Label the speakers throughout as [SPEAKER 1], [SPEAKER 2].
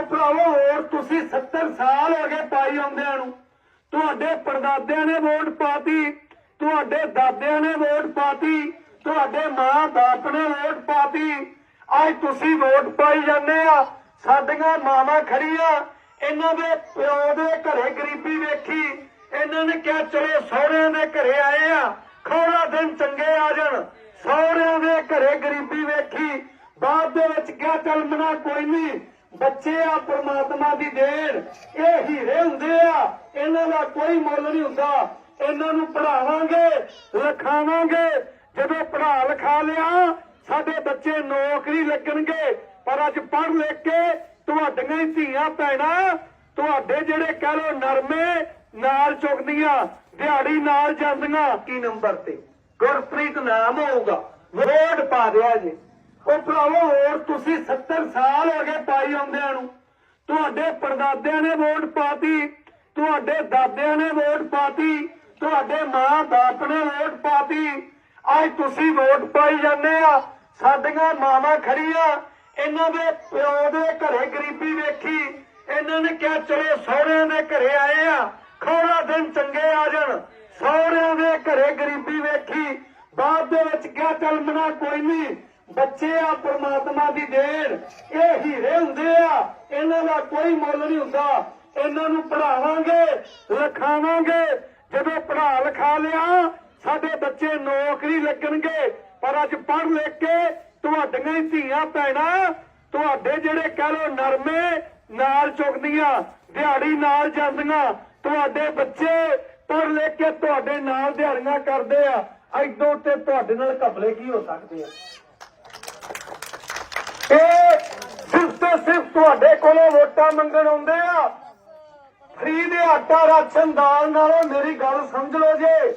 [SPEAKER 1] ਉਹ ਭਰਾਵੋ, ਹੋਰ ਤੁਸੀਂ 70 ਸਾਲ ਹੋ ਗਏ ਪਾਈ ਆਉਂਦਿਆਂ ਨੂੰ। ਤੁਹਾਡੇ ਪਰਦਾਦਿਆਂ ਨੇ ਵੋਟ ਪਾਤੀ, ਤੁਹਾਡੇ ਦਾਦਿਆਂ ਨੇ ਵੋਟ ਪਾਤੀ, ਤੁਹਾਡੇ ਮਾਂ ਬਾਪ ਨੇ ਵੋਟ ਪਾਤੀ। ਅੱਜ ਤੁਸੀਂ ਵੋਟ ਪਾਈ ਜਾਂਦੇ ਆ, ਸਾਡੀਆਂ ਮਾਵਾਂ ਖੜੀਆਂ, ਇਹਨਾਂ ਦੇ ਪਿਓ ਦੇ ਘਰੇ ਗਰੀਬੀ ਵੇਖੀ, ਇਹਨਾਂ ਨੇ ਕਿਹਾ, ਚਲੋ ਸਹੁਰਿਆਂ ਦੇ ਘਰੇ ਆਏ ਆ, ਖੋੜਾ ਦਿਨ ਚੰਗੇ ਆ ਜਾਣ। ਸਹੁਰਿਆਂ ਦੇ ਘਰੇ ਗਰੀਬੀ ਵੇਖੀ, ਬਾਅਦ ਦੇ ਵਿੱਚ ਕਿਹਾ, ਚੱਲ ਮਨਾ, ਕੋਈ ਨਹੀਂ ਬੱਚੇ ਆ, ਪ੍ਰਮਾਤਮਾ ਦੀ ਦੇਣ। ਇਹ ਹੀਰੇ ਹੁੰਦੇ ਆ, ਇਹਨਾਂ ਦਾ ਕੋਈ ਮੁੱਲ ਨਹੀਂ ਹੁੰਦਾ। ਇਹਨਾਂ ਨੂੰ ਪੜਾਵਾਂਗੇ ਲਿਖਾਵਾਂਗੇ। ਜਦੋਂ ਪੜਾ ਲਿਖਾ ਲਿਆ, ਸਾਡੇ ਬੱਚੇ ਨੌਕਰੀ ਲੱਗਣਗੇ। ਪਰ ਅੱਜ ਪੜ ਲਿਖ ਕੇ ਤੁਹਾਡੀਆਂ ਹੀ ਧੀਆਂ ਭੈਣਾਂ, ਤੁਹਾਡੇ ਜਿਹੜੇ ਕਹ ਲੋ ਨਰਮੇ, ਨਾਲ ਚੁਗਦੀਆਂ, ਦਿਹਾੜੀ ਨਾਲ ਜਾਂਦੀਆਂ। ਕੀ ਨੰਬਰ ਤੇ? ਗੁਰਪ੍ਰੀਤ ਨਾਮ ਹੋਊਗਾ। ਵੋਟ ਪਾ ਦਿਆ ਜੀ। ਉਹ ਭਰਾਵੋ, ਹੋਰ ਤੁਸੀਂ 70 ਸਾਲ ਹੋ ਗਏ ਪਾਈ ਆਉਂਦਿਆਂ ਨੂੰ। ਤੁਹਾਡੇ ਪਰਦਾਦਿਆਂ ਨੇ ਵੋਟ ਪਾਤੀ, ਤੁਹਾਡੇ ਦਾਦਿਆਂ ਨੇ ਵੋਟ ਪਾਤੀ, ਤੁਹਾਡੇ ਮਾਂ ਬਾਪ ਨੇ ਵੋਟ ਪਾਤੀ। ਅੱਜ ਤੁਸੀਂ ਵੋਟ ਪਾਈ ਜਾਂਦੇ ਆ। ਸਾਡੀਆਂ ਮਾਵਾਂ ਖੜੀਆਂ। ਇਹਨਾਂ ਦੇ ਪਿਓ ਦੇ ਘਰੇ ਗਰੀਬੀ ਵੇਖੀ। ਇਹਨਾਂ ਨੇ ਕਿਹਾ, ਚਲੋ ਸਹੁਰਿਆਂ ਦੇ ਘਰੇ ਆਏ ਆ। ਖੋੜਾ ਦਿਨ ਚੰਗੇ ਆ ਜਾਣ। ਸਹੁਰਿਆਂ ਦੇ ਘਰੇ ਗਰੀਬੀ ਵੇਖੀ। ਬਾਅਦ ਦੇ ਵਿੱਚ ਕਿਹਾ, ਚੱਲ ਮਨਾ ਕੋਈ ਨਹੀਂ ਬੱਚੇ ਆ, ਪ੍ਰਮਾਤਮਾ ਦੀ ਦੇਣ। ਇਹ ਹੀਰੇ ਹੁੰਦੇ ਆ। ਇਹਨਾਂ ਦਾ ਕੋਈ ਮੁੱਲ ਨਹੀਂ ਹੁੰਦਾ। ਇਹਨਾਂ ਨੂੰ ਪੜਾਵਾਂਗੇ ਲਿਖਾਵਾਂਗੇ। ਜਦੋਂ ਪੜ੍ਹਾ ਲਿਖਾ ਲਿਆ, ਸਾਡੇ ਬੱਚੇ ਨੌਕਰੀ ਲੱਗਣਗੇ। ਪਰ ਅੱਜ ਪੜ੍ਹ ਲਿਖ ਕੇ ਤੁਹਾਡੀਆਂ ਹੀ ਧੀਆਂ ਭੈਣਾਂ, ਤੁਹਾਡੇ ਜਿਹੜੇ ਕਹ ਲੋ ਨਰਮੇ, ਨਾਲ ਚੁਗਦੀਆਂ ਦਿਹਾੜੀ ਨਾਲ ਜਾਂਦੀਆਂ, ਤੁਹਾਡੇ ਬੱਚੇ ਪੜ੍ਹ ਲਿਖ ਕੇ ਤੁਹਾਡੇ ਨਾਲ ਦਿਹਾੜੀਆਂ ਕਰਦੇ ਆ। ਐਦੋਂ ਤੇ ਤੁਹਾਡੇ ਨਾਲ ਘਪਲੇ ਕੀ ਹੋ ਸਕਦੇ ਆ? ਇਹ ਸਿਰਫ ਤੇ ਸਿਰਫ ਤੁਹਾਡੇ ਕੋਲੋਂ ਵੋਟਾਂ ਮੰਗਣ ਆਉਂਦੇ ਆ। ਫਰੀ ਦੇ ਆਟਾ ਰਾਸ਼ਨ ਦਾਲ ਨਾਲੋਂ ਮੇਰੀ ਗੱਲ ਸਮਝ ਲਓ ਜੇ।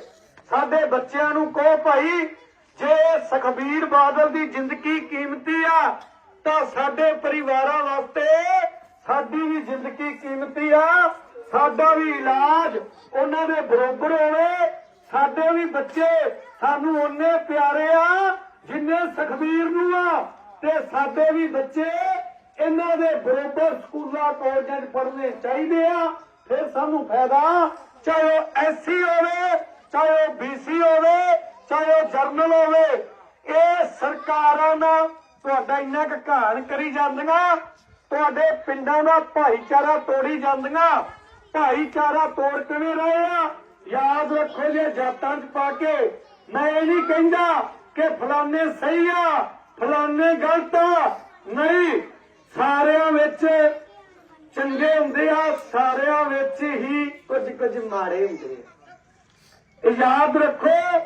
[SPEAKER 1] ਸਾਡੇ ਬੱਚਿਆਂ ਨੂੰ ਕਹੋ ਭਾਈ, ਜੇ ਸੁਖਬੀਰ ਬਾਦਲ ਦੀ ਜ਼ਿੰਦਗੀ ਕੀਮਤੀ ਆ, ਤਾਂ ਸਾਡੇ ਪਰਿਵਾਰਾਂ ਵਾਸਤੇ ਸਾਡੀ ਵੀ ਜ਼ਿੰਦਗੀ ਕੀਮਤੀ ਆ। ਸਾਡਾ ਵੀ ਇਲਾਜ ਉਹਨਾਂ ਦੇ ਬਰੋਬਰ ਹੋਵੇ। ਸਾਡੇ ਵੀ ਬੱਚੇ ਸਾਨੂੰ ਉਹਨੇ ਪਿਆਰੇ ਆ, ਜਿੰਨੇ ਸੁਖਬੀਰ ਨੂੰ ਆ। ਤੇ ਸਾਡੇ ਵੀ ਬੱਚੇ ਇਹਨਾਂ ਦੇ ਬਰੋਬਰ ਸਕੂਲਾਂ, ਕਾਲਜਾਂ 'ਚ ਪੜ੍ਹਨੇ ਚਾਹੀਦੇ ਆ। ਫਿਰ ਸਾਨੂੰ ਫਾਇਦਾ, ਚਾਹੇ ਉਹ ਐਸਸੀ ਹੋਵੇ, ਚਾਹੇ ਉਹ ਬੀਸੀ ਹੋਵੇ, ਚਾਹੇ ਜਰਨਲ ਹੋਵੇ, ਇਹ ਸਰਕਾਰਾਂ ਨਾਲ ਤੁਹਾਡਾ ਇੰਨਾ ਕੁ ਘਾਣ ਕਰੀ ਜਾਂਦੀਆਂ, ਤੁਹਾਡੇ ਪਿੰਡਾਂ ਦਾ ਭਾਈਚਾਰਾ ਤੋੜੀ ਜਾਂਦੀਆਂ। ਭਾਈਚਾਰਾ ਤੋੜ ਕਿਵੇਂ ਰਹੇ ਆ? ਯਾਦ ਰੱਖੋ ਜੇ ਜਾਤਾਂ 'ਚ ਪਾ ਕੇ। ਮੈਂ ਇਹ ਨਹੀਂ ਕਹਿੰਦਾ ਕਿ ਫਲਾਣੇ ਸਹੀ ਆ ਫਲਾਣੇ ਗਲਤ ਆ। ਨਹੀਂ, ਸਾਰਿਆਂ ਵਿੱਚ ਚੰਗੇ ਹੁੰਦੇ ਆ, ਸਾਰਿਆਂ ਵਿੱਚ ਹੀ ਕੁਝ ਕੁਝ ਮਾੜੇ ਹੁੰਦੇ ਆ। ਯਾਦ ਰੱਖੋ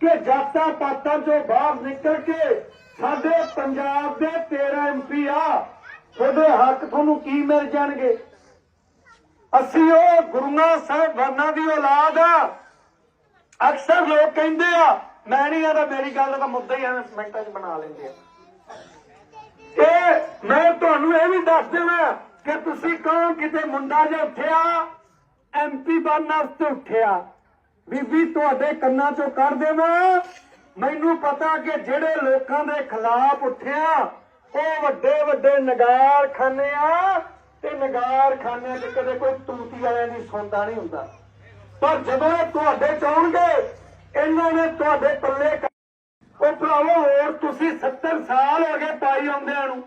[SPEAKER 1] ਕਿ ਜਾਤਾਂ ਪਾਤਾਂ ਚੋਂ ਬਾਹਰ ਨਿਕਲ ਕੇ ਸਾਡੇ ਪੰਜਾਬ ਦੇ 13 ਐਮਪੀ ਆ, ਤੁਹਾਡੇ ਹੱਕ ਤੁਹਾਨੂੰ ਕੀ ਮਿਲ ਜਾਣਗੇ? ਅਸੀਂ ਉਹ ਗੁਰੂਆਂ, ਸਾਹਿਬਾਨਾਂ ਦੀ ਔਲਾਦ ਆ। ਅਕਸਰ ਲੋਕ ਕਹਿੰਦੇ ਆ ਮੈਂ ਨਹੀਂ ਆਦਾ ਮੇਰੀ ਗੱਲ ਦਾ ਮੁੱਦਾ ਹੀ ਐਵੇਂ ਮਿੰਟਾਂ 'ਚ ਬਣਾ ਲੈਂਦੇ ਆ। ਇਹ ਮੈਂ ਤੁਹਾਨੂੰ ਇਹ ਵੀ ਦੱਸ ਦੇਵਾਂ ਕਿ ਤੁਸੀਂ ਕਹੋ ਕਿਤੇ ਮੁੰਡਾ ਜੇ ਉੱਠਿਆ ਐਮਪੀ ਬਣਨ ਵਾਸਤੇ ਉੱਠਿਆ। ਬੀਬੀ, ਤੁਹਾਡੇ ਕੰਨਾਂ 'ਚੋਂ ਕੱਢ ਦੇਵਾਂ। ਮੈਨੂੰ ਪਤਾ ਕਿ ਜਿਹੜੇ ਲੋਕਾਂ ਦੇ ਖਿਲਾਫ ਉੱਠਿਆ, ਉਹ ਵੱਡੇ ਵੱਡੇ ਨਗਾਰ ਖਾਨੇ ਆ, ਤੇ ਨਗਾਰ ਖਾਨੇ 'ਚ ਕਦੇ ਕੋਈ ਤੂਤੀ ਵਾਲਿਆਂ ਦੀ ਸੁਣਦਾ ਨਹੀਂ ਹੁੰਦਾ। ਪਰ ਜਦੋਂ ਇਹ ਤੁਹਾਡੇ ਚ ਆਉਣਗੇ ਇਹਨਾਂ ਨੇ ਤੁਹਾਡੇ ਪੱਲੇ ਕ- ਉਹ ਭਰਾਵੋ, ਹੋਰ ਤੁਸੀਂ 70 ਸਾਲ ਹੋ ਗਏ ਪਾਈ ਆਉਂਦਿਆਂ ਨੂੰ।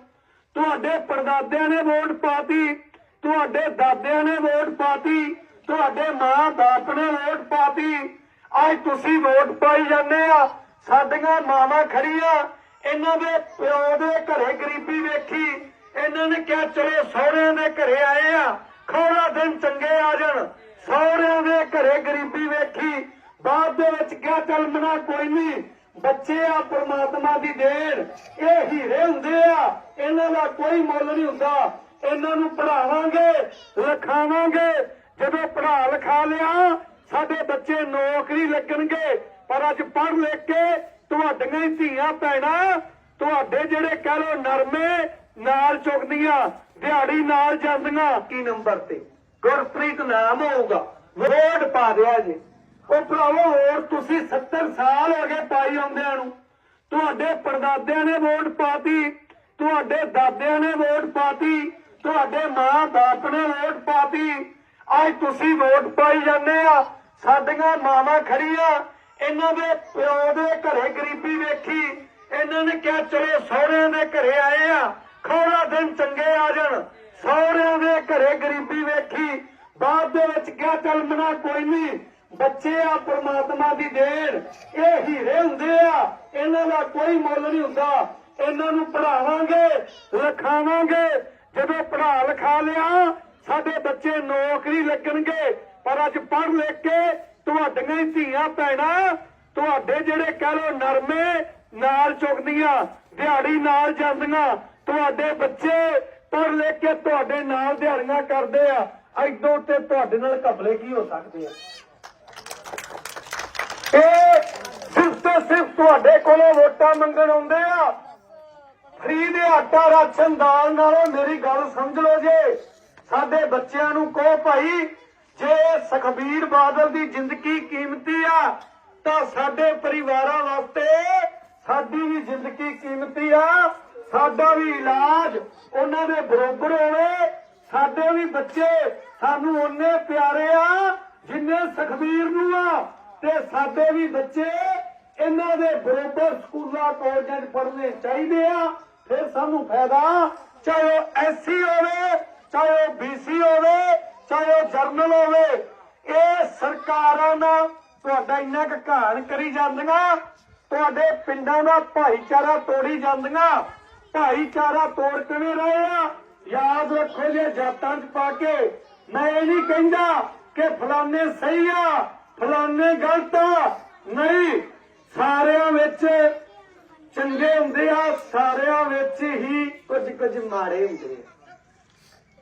[SPEAKER 1] ਤੁਹਾਡੇ ਪਰਦਾਦਿਆਂ ਨੇ ਵੋਟ ਪਾਤੀ, ਤੁਹਾਡੇ ਦਾਦਿਆਂ ਨੇ ਵੋਟ ਪਾਤੀ, ਤੁਹਾਡੇ ਮਾਂ ਬਾਪ ਨੇ ਵੋਟ ਪਾਤੀ। ਅੱਜ ਤੁਸੀਂ ਵੋਟ ਪਾਈ ਜਾਂਦੇ ਆ। ਸਾਡੀਆਂ ਮਾਵਾਂ ਖੜੀਆਂ, ਇਹਨਾਂ ਦੇ ਪਿਓ ਦੇ ਘਰੇ ਗਰੀਬੀ ਵੇਖੀ। ਇਹਨਾਂ ਨੇ ਕਿਹਾ, ਚਲੋ ਸਹੁਰਿਆਂ ਦੇ ਘਰੇ ਆਏ ਆ। ਖੋੜਾ ਦਿਨ ਚੰਗੇ ਆ ਜਾਣ। ਸਹੁਰਿਆਂ ਦੇ ਘਰੇ ਗਰੀਬੀ ਵੇਖੀ। ਬਾਅਦ ਦੇ ਵਿੱਚ ਕਿਹਾ, ਚੱਲ ਮਨਾ, ਕੋਈ ਨਹੀਂ ਬੱਚੇ ਆ, ਪ੍ਰਮਾਤਮਾ ਦੀ ਦੇਣ। ਇਹ ਹੀਰੇ ਹੁੰਦੇ ਆ। ਇਹਨਾਂ ਦਾ ਕੋਈ ਮੁੱਲ ਨਹੀਂ ਹੁੰਦਾ। ਇਹਨਾਂ ਨੂੰ ਪੜਾਵਾਂਗੇ ਲਿਖਾਵਾਂਗੇ। ਜਦੋਂ ਪੜਾ ਲਿਖਾ ਲਿਆ, ਸਾਡੇ ਬੱਚੇ ਨੌਕਰੀ ਲੱਗਣਗੇ। ਪਰ ਅੱਜ ਪੜ ਲਿਖ ਕੇ ਤੁਹਾਡੀਆਂ ਹੀ ਧੀਆਂ, ਭੈਣਾਂ, ਤੁਹਾਡੇ ਜਿਹੜੇ ਕਹ ਲੋ ਨਰਮੇ, ਨਾਲ ਚੁਗਦੀਆਂ, ਦਿਹਾੜੀ ਨਾਲ ਜਾਂਦੀਆਂ। ਕੀ ਨੰਬਰ ਤੇ? ਗੁਰਪ੍ਰੀਤ ਨਾਮ ਹੋਊਗਾ। ਵੋਟ ਪਾ ਦਿਆ ਜੀ। ਉਹ ਭਰਾਵੋ, ਹੋਰ ਤੁਸੀਂ 70 ਸਾਲ ਹੋ ਗਏ ਪਾਈ ਆਉਂਦਿਆਂ ਨੂੰ। ਤੁਹਾਡੇ ਪਰਦਾਦਿਆਂ ਨੇ ਵੋਟ ਪਾਤੀ, ਤੁਹਾਡੇ ਦਾਦਿਆਂ ਨੇ ਵੋਟ ਪਾਤੀ, ਤੁਹਾਡੇ ਮਾਂ ਬਾਪ ਨੇ ਵੋਟ ਪਾਤੀ। ਅੱਜ ਤੁਸੀਂ ਵੋਟ ਪਾਈ ਜਾਂਦੇ ਆ, ਸਾਡੀਆਂ ਮਾਵਾਂ ਖੜੀਆਂ, ਇਹਨਾਂ ਦੇ ਪਿਓ ਦੇ ਘਰੇ ਗਰੀਬੀ ਵੇਖੀ, ਇਹਨਾਂ ਨੇ ਕਿਹਾ, ਚਲੋ ਸਹੁਰਿਆਂ ਦੇ ਘਰੇ ਆਏ ਆ, ਖੌੜਾ ਦਿਨ ਚੰਗੇ ਆ ਜਾਣ। ਸਹੁਰਿਆਂ ਦੇ ਘਰੇ ਗਰੀਬੀ ਵੇਖੀ, ਬਾਅਦ ਦੇ ਵਿੱਚ ਕਿਹਾ, ਚੱਲ ਮਨਾ, ਕੋਈ ਨਹੀਂ ਬੱਚੇ ਆ, ਪ੍ਰਮਾਤਮਾ ਦੀ ਦੇਣ। ਇਹ ਹੀਰੇ ਹੁੰਦੇ ਆ। ਇਹਨਾਂ ਦਾ ਕੋਈ ਮੁੱਲ ਨਹੀਂ ਹੁੰਦਾ। ਇਹਨਾਂ ਨੂੰ ਪੜਾਵਾਂਗੇ ਲਿਖਾਵਾਂਗੇ। ਜਦੋਂ ਪੜਾ ਲਿਖਾ ਲਿਆ, ਸਾਡੇ ਬੱਚੇ ਨੌਕਰੀ ਲੱਗਣਗੇ। ਪਰ ਅੱਜ ਪੜ੍ਹ ਲਿਖ ਕੇ ਤੁਹਾਡੀਆਂ ਹੀ ਧੀਆਂ ਭੈਣਾਂ, ਤੁਹਾਡੇ ਜਿਹੜੇ ਕਹਿ ਲੋ ਨਰਮੇ ਨਾਲ ਚੁਗਦੀਆਂ, ਦਿਹਾੜੀ ਨਾਲ ਜਾਂਦੀਆਂ, ਤੁਹਾਡੇ ਬੱਚੇ ਪੜ੍ਹ ਲਿਖ ਕੇ ਤੁਹਾਡੇ ਨਾਲ ਦਿਹਾੜੀਆਂ ਕਰਦੇ ਆ। ਐਦੋਂ ਤੇ ਤੁਹਾਡੇ ਨਾਲ ਘਪਲੇ ਕੀ ਹੋ ਸਕਦੇ ਆ? ਇਹ ਸਿਰਫ ਤੇ ਸਿਰਫ ਤੁਹਾਡੇ ਕੋਲੋਂ ਵੋਟਾਂ ਮੰਗਣ ਆਉਂਦੇ ਆ। ਫਰੀ ਦੇ ਆਟਾ ਰਾਸ਼ਨ ਦਾਲ ਨਾਲੋਂ ਮੇਰੀ ਗੱਲ ਸਮਝ ਲਓ ਜੇ। ਸਾਡੇ ਬੱਚਿਆਂ ਨੂੰ ਕਹੋ ਭਾਈ, ਜੇ ਸੁਖਬੀਰ ਬਾਦਲ ਦੀ ਜ਼ਿੰਦਗੀ ਕੀਮਤੀ ਆ, ਤਾਂ ਸਾਡੇ ਪਰਿਵਾਰਾਂ ਵਾਸਤੇ ਸਾਡੀ ਵੀ ਜ਼ਿੰਦਗੀ ਕੀਮਤੀ ਆ। ਸਾਡਾ ਵੀ ਇਲਾਜ ਉਹਨਾਂ ਦੇ ਬਰੋਬਰ ਹੋਵੇ। ਸਾਡੇ ਵੀ ਬੱਚੇ ਸਾਨੂੰ ਉਹਨੇ ਪਿਆਰੇ ਆ, ਜਿੰਨੇ ਸੁਖਬੀਰ ਨੂੰ ਆ। ਤੇ ਸਾਡੇ ਵੀ ਬੱਚੇ ਇਹਨਾਂ ਦੇ ਬਰੋਬਰ ਸਕੂਲਾਂ, ਕਾਲਜਾਂ 'ਚ ਪੜ੍ਹਨੇ ਚਾਹੀਦੇ ਆ। ਫਿਰ ਸਾਨੂੰ ਫਾਇਦਾ, ਚਾਹੇ ਉਹ ਐਸਸੀ ਹੋਵੇ, ਚਾਹੇ ਉਹ ਬੀਸੀ ਹੋਵੇ, ਚਾਹੇ ਉਹ ਜਰਨਲ ਹੋਵੇ। ਇਹ ਸਰਕਾਰਾਂ ਨਾਲ ਤੁਹਾਡਾ ਇੰਨਾ ਕੁ ਘਾਣ ਕਰੀ ਜਾਂਦੀਆਂ, ਤੁਹਾਡੇ ਪਿੰਡਾਂ ਦਾ ਭਾਈਚਾਰਾ ਤੋੜੀ ਜਾਂਦੀਆਂ। ਭਾਈਚਾਰਾ ਤੋੜ ਕਿਵੇਂ ਰਹੇ ਆ? ਯਾਦ ਰੱਖੋ ਜੇ ਜਾਤਾਂ 'ਚ ਪਾ ਕੇ। ਮੈਂ ਇਹ ਨਹੀਂ ਕਹਿੰਦਾ ਕਿ ਫਲਾਣੇ ਸਹੀ ਆ ਫਲਾਣੇ ਗਲਤ ਆ। ਨਹੀਂ, ਸਾਰਿਆਂ ਵਿੱਚ ਚੰਗੇ ਹੁੰਦੇ ਆ, ਸਾਰਿਆਂ ਵਿੱਚ ਹੀ ਕੁਝ ਕੁਝ ਮਾੜੇ ਹੁੰਦੇ ਆ।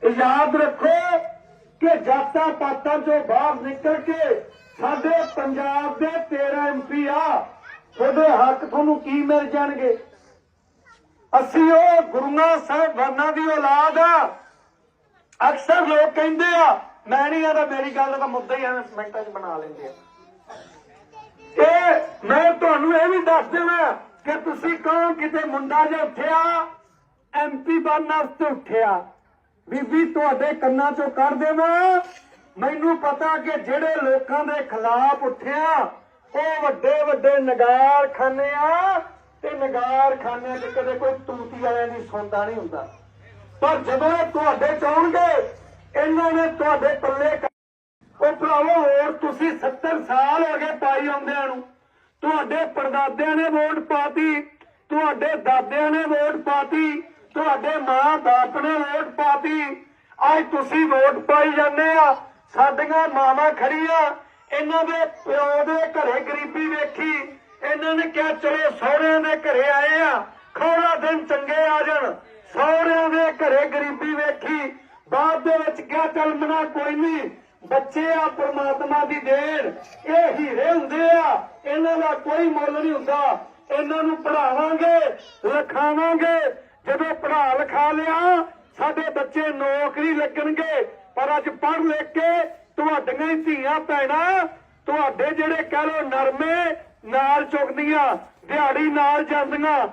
[SPEAKER 1] ਇਹ ਯਾਦ ਰੱਖੋ ਕਿ ਜਾਤਾਂ ਪਾਤਾਂ ਚੋਂ ਬਾਹਰ ਨਿਕਲ ਕੇ ਸਾਡੇ ਪੰਜਾਬ ਦੇ 13 ਐਮਪੀ ਆ, ਉਹਦੇ ਹੱਕ ਤੁਹਾਨੂੰ ਕੀ ਮਿਲ ਜਾਣਗੇ? ਅਸੀਂ ਉਹ ਗੁਰੂਆਂ, ਸਾਹਿਬਾਨਾਂ ਦੀ ਔਲਾਦ ਆ। ਅਕਸਰ ਲੋਕ ਕਹਿੰਦੇ ਆ ਮੈਂ ਨਹੀਂ ਆਦਾ ਮੇਰੀ ਗੱਲ ਦਾ ਮੁੱਦਾ ਹੀ ਐਵੇਂ ਮਿੰਟਾਂ 'ਚ ਬਣਾ ਲੈਂਦੇ ਆ। ਇਹ ਮੈਂ ਤੁਹਾਨੂੰ ਇਹ ਵੀ ਦੱਸ ਦੇਵਾਂ ਕਿ ਤੁਸੀਂ ਕਹੋ ਕਿਤੇ ਮੁੰਡਾ ਜੇ ਉੱਠਿਆ ਐਮਪੀ ਬਣਨ ਵਾਸਤੇ ਉੱਠਿਆ। ਬੀਬੀ, ਤੁਹਾਡੇ ਕੰਨਾਂ 'ਚੋਂ ਕੱਢ ਦੇਵਾਂ। ਮੈਨੂੰ ਪਤਾ ਕਿ ਜਿਹੜੇ ਲੋਕਾਂ ਦੇ ਖਿਲਾਫ ਉੱਠਿਆ, ਉਹ ਵੱਡੇ ਵੱਡੇ ਨਗਾਰ ਖਾਨੇ ਆ ਤੇ ਨਗਾਰ ਖਾਨੇ 'ਚ ਕਦੇ ਕੋਈ ਤੂਤੀ ਵਾਲਿਆਂ ਦੀ ਸੁਣਦਾ ਨਹੀਂ ਹੁੰਦਾ। ਪਰ ਜਦੋਂ ਤੁਹਾਡੇ ਚ ਆਉਣਗੇ ਇਹਨਾਂ ਨੇ ਤੁਹਾਡੇ ਪੱਲੇ ਉਹ ਭਰਾਵੋ, ਹੋਰ ਤੁਸੀਂ 70 ਸਾਲ ਹੋ ਗਏ ਪਾਈ ਆਉਂਦਿਆਂ ਨੂੰ। ਤੁਹਾਡੇ ਪਰਦਾਦਿਆਂ ਨੇ ਵੋਟ ਪਾਤੀ, ਤੁਹਾਡੇ ਦਾਦਿਆਂ ਨੇ ਵੋਟ ਪਾਤੀ, ਤੁਹਾਡੇ ਮਾਂ ਬਾਪ ਨੇ ਵੋਟ ਪਾਤੀ। ਅੱਜ ਤੁਸੀਂ ਵੋਟ ਪਾਈ ਜਾਂਦੇ ਆ। ਸਾਡੀਆਂ ਮਾਵਾਂ ਖੜੀਆਂ। ਇਹਨਾਂ ਦੇ ਪਿਓ ਦੇ ਘਰੇ ਗਰੀਬੀ ਵੇਖੀ। ਇਹਨਾਂ ਨੇ ਕਿਹਾ, ਚਲੋ ਸਹੁਰਿਆਂ ਦੇ ਘਰੇ ਆਏ ਆ। ਖੌੜਾ ਦਿਨ ਚੰਗੇ ਆ ਜਾਣ। ਸਹੁਰਿਆਂ ਦੇ ਘਰੇ ਗਰੀਬੀ ਵੇਖੀ। ਬਾਅਦ ਦੇ ਵਿੱਚ ਕਿਹਾ, ਚੱਲ ਮਨਾ, ਕੋਈ ਨਹੀਂ ਬੱਚੇ ਆ, ਪ੍ਰਮਾਤਮਾ ਦੀ ਦੇਣ। ਇਹ ਹੀਰੇ ਹੁੰਦੇ ਆ। ਇਹਨਾਂ ਦਾ ਕੋਈ ਮੁੱਲ ਨਹੀਂ ਹੁੰਦਾ। ਇਹਨਾਂ ਨੂੰ ਪੜਾਵਾਂਗੇ ਲਿਖਾਵਾਂਗੇ। ਜਦੋਂ ਪੜਾ ਲਿਖਾ ਲਿਆ, ਸਾਡੇ ਬੱਚੇ ਨੌਕਰੀ ਲੱਗਣਗੇ। ਪਰ ਅੱਜ ਪੜ ਲਿਖ ਕੇ ਤੁਹਾਡੀਆਂ ਹੀ ਧੀਆਂ, ਭੈਣਾਂ, ਤੁਹਾਡੇ ਜਿਹੜੇ ਕਹਿ ਲੋ ਨਰਮੇ, ਨਾਲ ਚੁਗਦੀਆਂ ਦਿਹਾੜੀ ਨਾਲ ਜਾਂਦੀਆਂ।